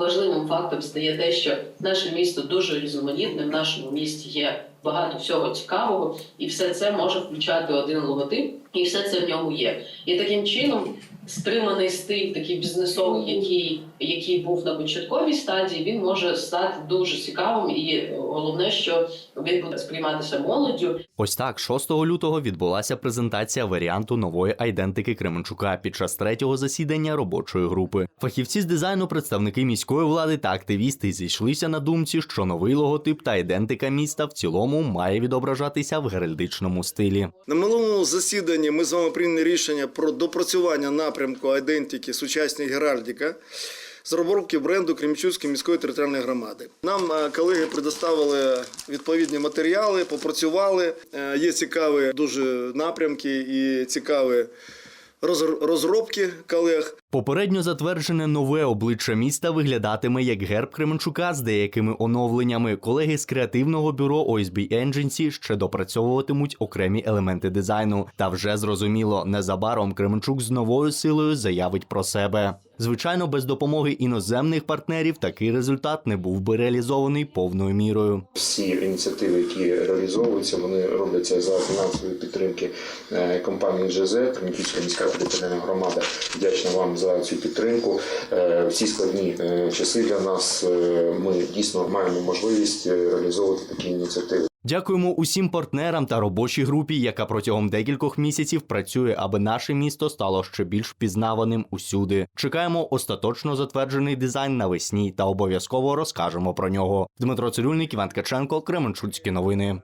важливим фактом стає те, що наше місто дуже різноманітне. В нашому місті є багато всього цікавого, і все це може включати один логотип, і все це в ньому є. І таким чином стриманий стиль, такий бізнесовий, який, який був на початковій стадії, він може стати дуже цікавим. І головне, що він буде сприйматися молоддю, Ось так, 6 лютого відбулася презентація варіанту нової айдентики Кременчука під час третього засідання робочої групи. Фахівці з дизайну, представники міської влади та активісти зійшлися на думці, що новий логотип та айдентика міста в цілому має відображатися в геральдичному стилі. На минулому засіданні ми з вами прийняли рішення про допрацювання напрямку айдентики сучасні геральдіка з розробки бренду Кремчуцької міської територіальної громади. Нам е, колеги предоставили відповідні матеріали, попрацювали. Е, Є цікаві дуже напрямки і цікаві роз- розробки колег. Попередньо затверджене нове обличчя міста виглядатиме як герб Кременчука з деякими оновленнями. Колеги з креативного бюро OSB Agency ще допрацьовуватимуть окремі елементи дизайну. Та вже зрозуміло, незабаром Кременчук з новою силою заявить про себе. Звичайно, без допомоги іноземних партнерів такий результат не був би реалізований повною мірою. Всі ініціативи, які реалізовуються, вони робляться за фінансової підтримки е, компанії ЖЗ, Кременчуцька міська територіальна громада. Вдячна вам за цю підтримку. Е, В ці складні е, часи для нас е, ми дійсно маємо можливість реалізовувати такі ініціативи. Дякуємо усім партнерам та робочій групі, яка протягом декількох місяців працює, аби наше місто стало ще більш впізнаваним усюди. Чекаємо остаточно затверджений дизайн навесні та обов'язково розкажемо про нього. Дмитро Цирюльник, Іван Ткаченко, Кременчуцькі новини.